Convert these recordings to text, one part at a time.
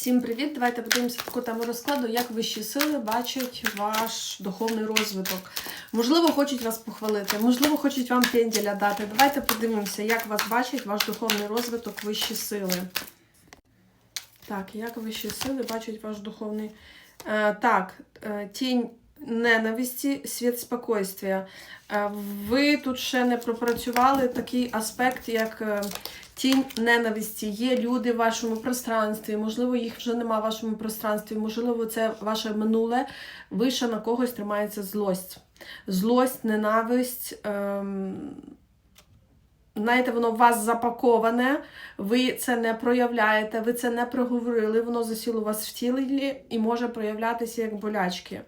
Всім привіт! Давайте подивимося таку тему розкладу, як вищі сили бачать ваш духовний розвиток. Можливо, хочуть вас похвалити, можливо, хочуть вам пенділя дати. Давайте подивимося, як вас бачить ваш духовний розвиток вищі сили. Так, як вищі сили бачать ваш духовний. Е, так, е, тінь ненависті, світ спокойствия. Е, ви тут ще не пропрацювали такий аспект, як. Тінь ненависті. Є люди в вашому пространстві, можливо, їх вже нема в вашому пространстві, можливо, це ваше минуле. Ви ще на когось тримається злость. Злость, ненависть. Ем... Знаєте, воно в вас запаковане, ви це не проявляєте, ви це не проговорили, воно засіло у вас в тілі і може проявлятися як болячки.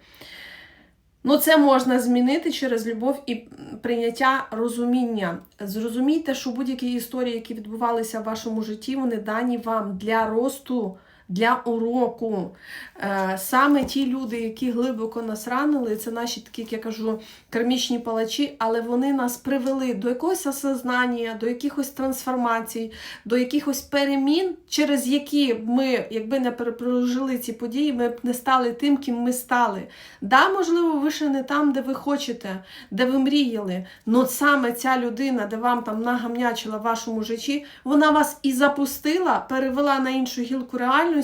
Ну, це можна змінити через любов і прийняття розуміння. Зрозумійте, що будь-які історії, які відбувалися в вашому житті, вони дані вам для росту, для уроку. Е, Саме ті люди, які глибоко нас ранили, це наші такі, як я кажу, кармічні палачі, але вони нас привели до якогось осознання, до якихось трансформацій, до якихось перемін, через які ми, якби не пережили ці події, ми б не стали тим, ким ми стали. Да, можливо, ви ще не там, де ви хочете, де ви мріяли. але саме ця людина, де вам там нагамнячила в вашому житті, вона вас і запустила, перевела на іншу гілку реальності,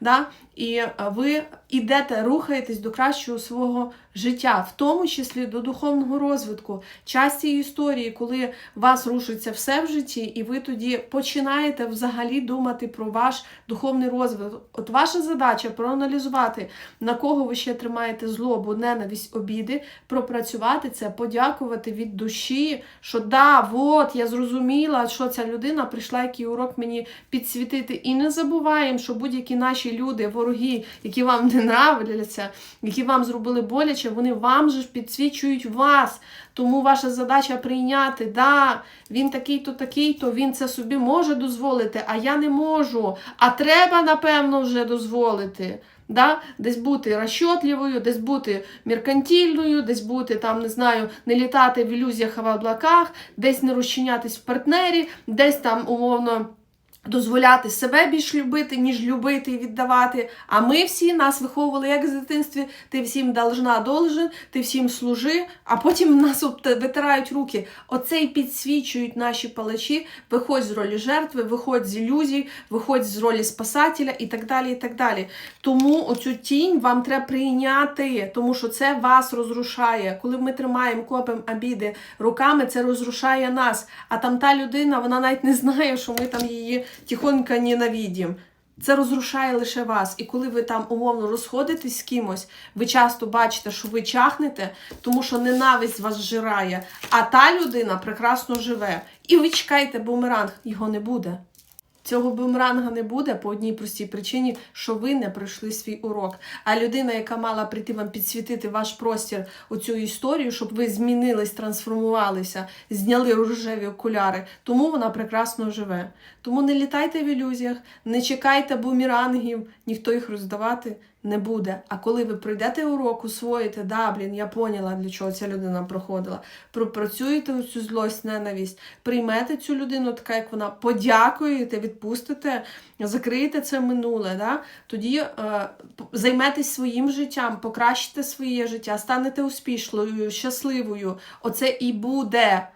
да, і е, ви ідете, рухаєтесь до кращого свого життя, в тому числі до духовного розвитку. Часті історії, коли вас рушиться все в житті, і ви тоді починаєте взагалі думати про ваш духовний розвиток. От ваша задача проаналізувати, на кого ви ще тримаєте злобу, ненависть, обіди, пропрацювати це, подякувати від душі, що да, от я зрозуміла, що ця людина прийшла, який урок мені підсвітити. І не забуваємо, що будь-які наші люди, вороги, які вам не нравляться, які вам зробили боляче, вони вам же ж підсвічують вас. Тому ваша задача прийняти, да, він такий-то, такий-то, він це собі може дозволити, а я не можу. А треба, напевно, вже дозволити. Да? Десь бути розчотливою, десь бути меркантильною, десь бути там, не знаю, не літати в ілюзіях в облаках, десь не розчинятись в партнері, десь там умовно. Дозволяти себе більш любити, ніж любити і віддавати. А ми всі нас виховували як в дитинстві, ти всім должна, должен, ти всім служи, а потім нас витирають руки. Оце й підсвічують наші палачі, виходь з ролі жертви, виходь з ілюзій, виходь з ролі спасателя і так далі. і так далі. Тому оцю тінь вам треба прийняти, тому що це вас розрушає. Коли ми тримаємо копим обіди руками, це розрушає нас. А там та людина, вона навіть не знає, що ми там її тихонько ненавидим. Це розрушає лише вас. І коли ви там умовно розходитесь з кимось, ви часто бачите, що ви чахнете, тому що ненависть вас зжирає, а та людина прекрасно живе. І ви чекаєте бумеранг, його не буде. Цього бумеранга не буде по одній простій причині, що ви не пройшли свій урок. А людина, яка мала прийти вам підсвітити ваш простір у цю історію, щоб ви змінились, трансформувалися, зняли рожеві окуляри, тому вона прекрасно живе. Тому не літайте в ілюзіях, не чекайте бумерангів, ніхто їх роздавати не буде. А коли ви пройдете урок, усвоїте, да, блін, я поняла, для чого ця людина проходила. Пропрацюєте цю злость, ненависть, приймете цю людину, така як вона, подякуєте, відпустите, закриєте це минуле. Да? Тоді е, займетесь своїм життям, покращите своє життя, станете успішною, щасливою. Оце і буде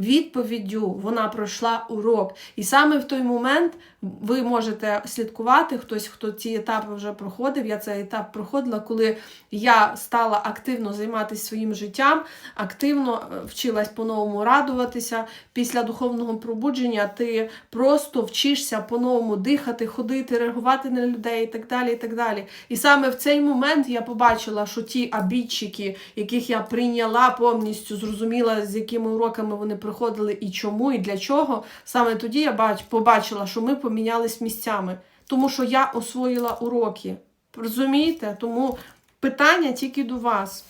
відповіддю вона пройшла урок. І саме в той момент ви можете слідкувати, хтось, хто ці етапи вже проходив. Я цей етап проходила, коли я стала активно займатися своїм життям, активно е, вчилась по-новому радуватися. Після духовного пробудження ти просто вчишся по-новому дихати, ходити, реагувати на людей і так далі. І так далі. І саме в цей момент я побачила, що ті обідчики, яких я прийняла повністю, зрозуміла, з якими уроками вони приходили і чому, і для чого. Саме тоді я побачила, що ми помінялись місцями, тому що я освоїла уроки. Розумієте? Тому питання тільки до вас.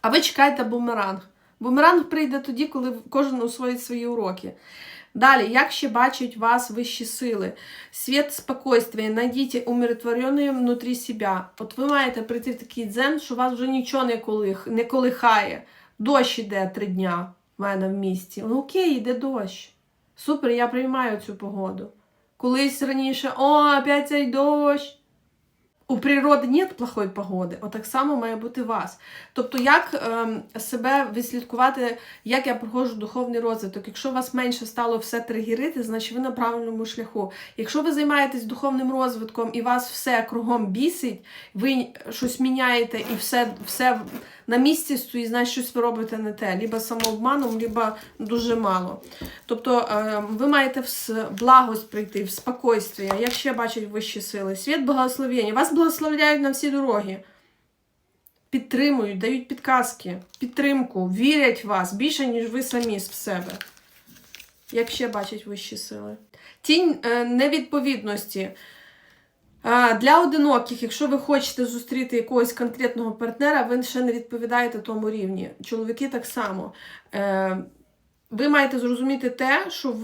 А ви чекайте бумеранг. Бумеранг прийде тоді, коли кожен усвоїть свої уроки. Далі, як ще бачать вас вищі сили? Світ спокойствия, найдіть умиротворене внутрі себе. От ви маєте прийти в такий дзен, що вас вже нічого не, колих, не колихає. Дощ іде три дня в мене в місті. Ну окей, йде дощ. Супер, я приймаю цю погоду. Колись раніше, о, опять цей дощ. У природи нет плохої погоди, отак само має бути вас. Тобто, як ем, себе відслідкувати, як я проходжу духовний розвиток. Якщо вас менше стало все тригерити, значить ви на правильному шляху. Якщо ви займаєтесь духовним розвитком і вас все кругом бісить, ви щось міняєте і все, все на місці стоїть, значить щось ви робите не те, либо самообманом, либо дуже мало. Тобто е, ви маєте в благость прийти, в спокойствие, як ще бачать вищі сили. Світ благословення. Вас благословляють на всі дороги. Підтримують, дають підказки, підтримку, вірять в вас більше, ніж ви самі з себе. Як ще бачать вищі сили. Тінь е, невідповідності. Для одиноких, якщо ви хочете зустріти якогось конкретного партнера, ви ще не відповідаєте тому рівні. Чоловіки так само. Е, ви маєте зрозуміти те, що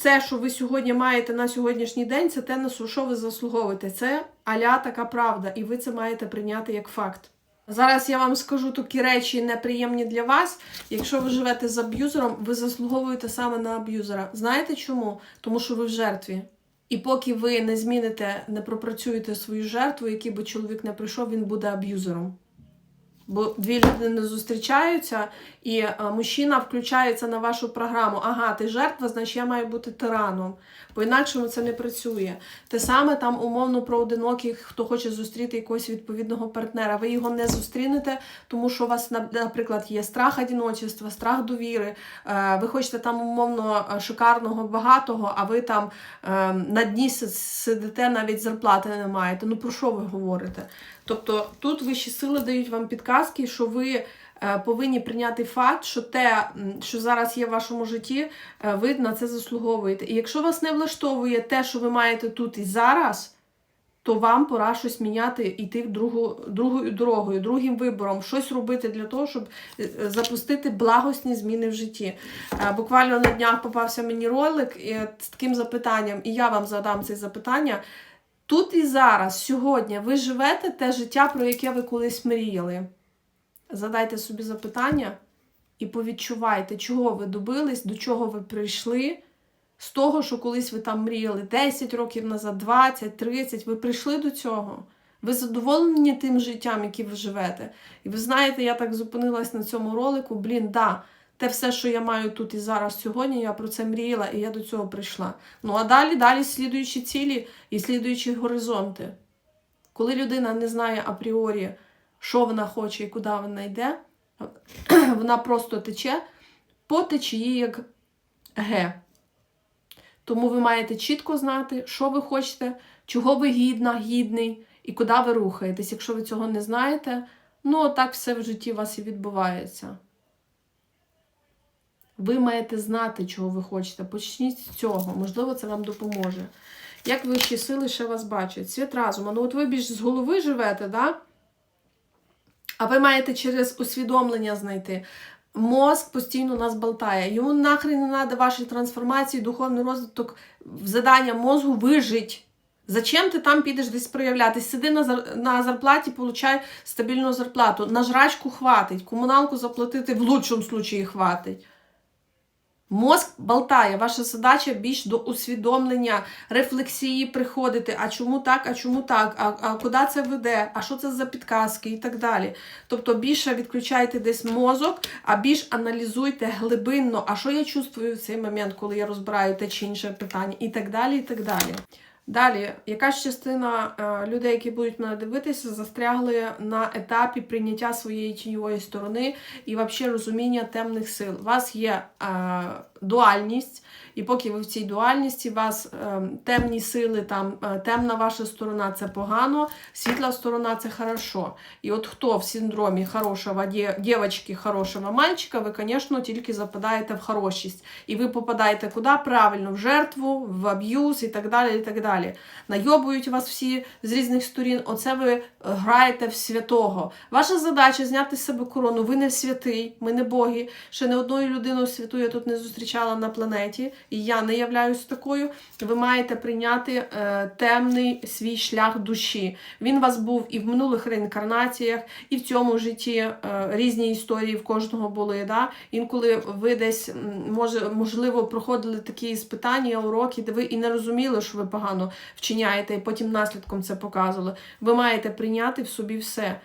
це, що ви сьогодні маєте на сьогоднішній день, це те, на що ви заслуговуєте. Це аля така правда, і ви це маєте прийняти як факт. Зараз я вам скажу такі речі неприємні для вас. Якщо ви живете з аб'юзером, ви заслуговуєте саме на аб'юзера. Знаєте чому? Тому що ви в жертві. І поки ви не зміните, не пропрацюєте свою жертву, який би чоловік не прийшов, він буде аб'юзером. Бо дві людини зустрічаються, і е, мужчина включається на вашу програму. Ага, ти жертва, значить я маю бути тираном. Бо інакше це не працює. Те саме там умовно про одиноких, хто хоче зустріти якогось відповідного партнера. Ви його не зустрінете, тому що у вас, наприклад, є страх одиночества, страх довіри. Е, Ви хочете там умовно е, шикарного, багатого, а ви там на дні сидите, навіть зарплати не маєте. Ну про що ви говорите? Тобто тут вищі сили дають вам підказки, що ви е, повинні прийняти факт, що те, що зараз є в вашому житті, е, ви на це заслуговуєте. І якщо вас не влаштовує те, що ви маєте тут і зараз, то вам пора щось міняти, йти другу, другою дорогою, другим вибором, щось робити для того, щоб е, запустити благосні зміни в житті. Буквально на днях попався мені ролик з таким запитанням, і я вам задам це запитання. Тут і зараз, сьогодні, ви живете те життя, про яке ви колись мріяли. Задайте собі запитання і повідчувайте, чого ви добились, до чого ви прийшли. З того, що колись ви там мріяли 10 років назад, 20, 30, ви прийшли до цього. Ви задоволені тим життям, яким ви живете. І ви знаєте, я так зупинилась на цьому ролику. Блін, да, те все, що я маю тут і зараз сьогодні, я про це мріяла, і я до цього прийшла. Ну а далі, далі слідуючі цілі і слідуючі горизонти. Коли людина не знає апріорі, що вона хоче і куди вона йде, вона просто тече по течії як Г. Тому ви маєте чітко знати, що ви хочете, чого ви гідна, гідний і куди ви рухаєтесь. Якщо ви цього не знаєте, ну так все в житті у вас і відбувається. Ви маєте знати, чого ви хочете. Почніть з цього. Можливо, це вам допоможе. Як вищі сили ще вас бачать? Світ разума. Ну, от ви більш з голови живете, да? а ви маєте через усвідомлення знайти. Мозк постійно нас болтає. Йому нахрен не треба вашої трансформації, духовний розвиток, задання мозгу вижить. Зачем ти там підеш десь проявлятись? Сиди на, зар... на зарплаті, получай стабільну зарплату. На жрачку хватить, комуналку заплатити в лучшому случаї хватить. Мозк болтає. Ваша задача більш до усвідомлення, рефлексії приходити. А чому так, а чому так, а, а куди це веде, а що це за підказки і так далі. Тобто більше відключайте десь мозок, а більш аналізуйте глибинно, а що я чувствую в цей момент, коли я розбираю те чи інше питання, і так далі. і так далі. Далі, якась частина е, людей, які будуть мене дивитися, застрягли на етапі прийняття своєї тіньової сторони і взагалі розуміння темних сил. У вас є е, дуальність, і поки ви в цій дуальності, у вас е, темні сили, там е, темна ваша сторона це погано, світла сторона це хорошо. І от хто в синдромі хорошого дівчинки, хорошого мальчика, ви, звісно, тільки западаєте в хорошість. І ви попадаєте куди? Правильно, в жертву, в аб'юз і так далі. і так далі. Найобують вас всі з різних сторін. Оце ви е, граєте в святого. Ваша задача зняти з себе корону. Ви не святий, ми не боги. Ще не одною людиною святу я тут не зустрічала на планеті, і я не являюсь такою. Ви маєте прийняти е, темний свій шлях душі. Він у вас був і в минулих реінкарнаціях, і в цьому житті е, різні історії в кожного були. Да? Інколи ви десь може, можливо проходили такі іспитання, уроки, де ви і не розуміли, що ви погано вчиняєте, і потім наслідком це показували. Ви маєте прийняти в собі все.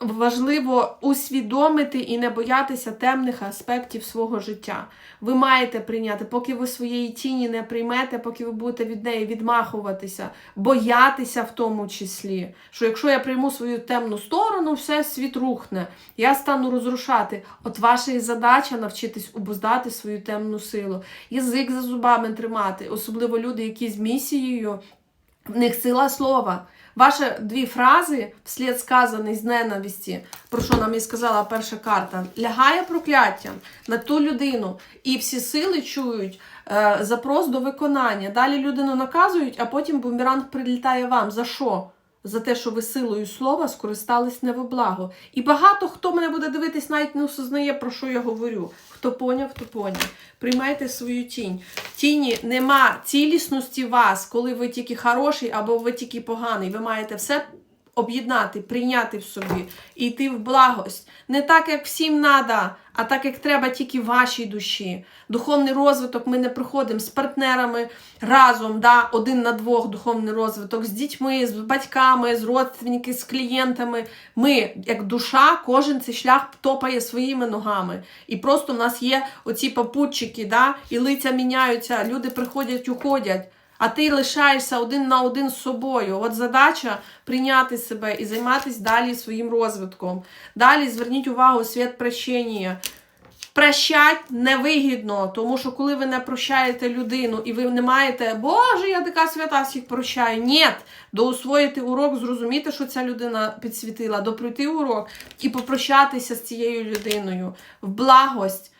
Важливо усвідомити і не боятися темних аспектів свого життя. Ви маєте прийняти, поки ви своєї тіні не приймете, поки ви будете від неї відмахуватися, боятися в тому числі. Що якщо я прийму свою темну сторону, все світ рухне. Я стану розрушати. От ваша і задача навчитись обуздати свою темну силу, язик за зубами тримати, особливо люди, які з місією, в них сила слова. Ваші дві фрази, вслід сказаний з ненависті, про що нам і сказала перша карта, лягає прокляття на ту людину, і всі сили чують е, запрос до виконання. Далі людину наказують, а потім бумеранг прилітає вам. За що? За те, що ви силою слова скористались не во благо. І багато хто мене буде дивитись, навіть не осознає, про що я говорю. Хто поняв, хто поняв. Приймайте свою тінь. Тіні нема цілісності вас, коли ви тільки хороший або ви тільки поганий. Ви маєте все об'єднати, прийняти в собі і йти в благость. Не так, як всім треба, а так, як треба тільки вашій душі. Духовний розвиток ми не проходимо з партнерами разом, да, один на двох духовний розвиток, з дітьми, з батьками, з родственниками, з клієнтами. Ми, як душа, кожен цей шлях топає своїми ногами. І просто в нас є оці попутчики, да, і лиця міняються, люди приходять, уходять. А ти лишаєшся один на один з собою. От задача прийняти себе і займатися далі своїм розвитком. Далі зверніть увагу світ прощення. Прощать невигідно, тому що коли ви не прощаєте людину і ви не маєте, Боже, я така свята всіх прощаю. Ні, доусвоїти урок, зрозуміти, що ця людина підсвітила, допройти урок і попрощатися з цією людиною в благость.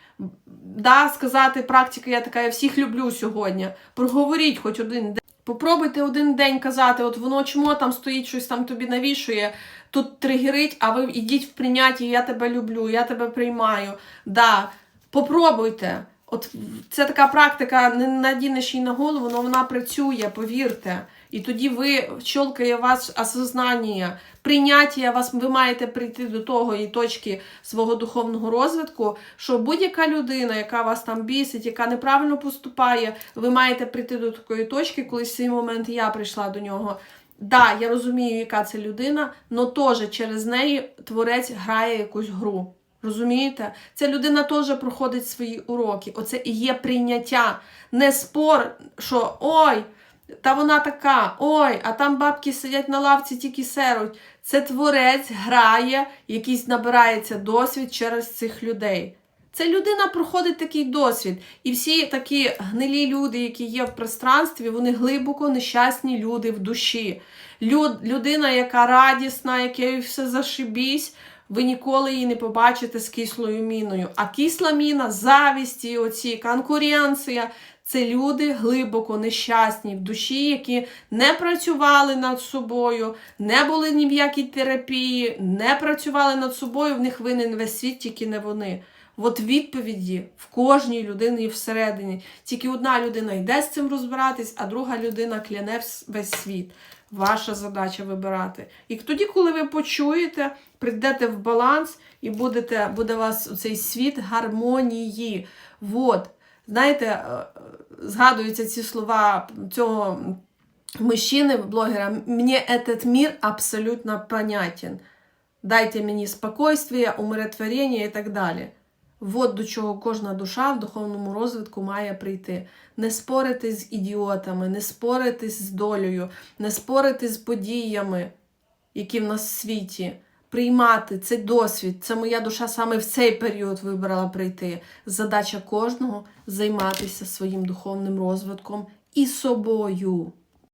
Да, сказати практика, я така, я всіх люблю сьогодні. Проговоріть хоч один день. Попробуйте один день казати, от воно чому там стоїть, щось там тобі навішує, тут тригерить, а ви йдіть в прийняті, я тебе люблю, я тебе приймаю. Да, Попробуйте. От це така практика, не надінеш її на голову, але вона працює, повірте. І тоді ви щолкає вас осознання, прийняття вас, ви маєте прийти до того і точки свого духовного розвитку, що будь-яка людина, яка вас там бісить, яка неправильно поступає, ви маєте прийти до такої точки, коли в цей момент я прийшла до нього. Да, я розумію, яка це людина, але теж через неї творець грає якусь гру. Розумієте? Ця людина теж проходить свої уроки. Оце і є прийняття. Не спор, що ой, та вона така, ой, а там бабки сидять на лавці, тільки серуть. Це творець грає, якийсь набирається досвід через цих людей. Ця людина проходить такий досвід. І всі такі гнилі люди, які є в пространстві, вони глибоко нещасні люди в душі. Люд, людина, яка радісна, яка все зашибісь, ви ніколи її не побачите з кислою міною. А кисла міна, завісті, оці, конкуренція це люди глибоко нещасні в душі, які не працювали над собою, не були ні в якій терапії, не працювали над собою, в них винен весь світ, тільки не вони. От відповіді в кожній людині всередині. Тільки одна людина йде з цим розбиратись, а друга людина кляне весь світ. Ваша задача вибирати. І тоді, коли ви почуєте, прийдете в баланс і будете, буде у вас цей світ гармонії. Вот. Знаєте, е, згадуються ці слова цього мужчини, блогера. Мені этот мир абсолютно понятен. Дайте мені спокойствие, умиротворення і так далі. От до чого кожна душа в духовному розвитку має прийти. Не спорити з ідіотами, не спорити з долею, не спорити з подіями, які в нас в світі. Приймати цей досвід. Це моя душа саме в цей період вибрала прийти. Задача кожного займатися своїм духовним розвитком і собою.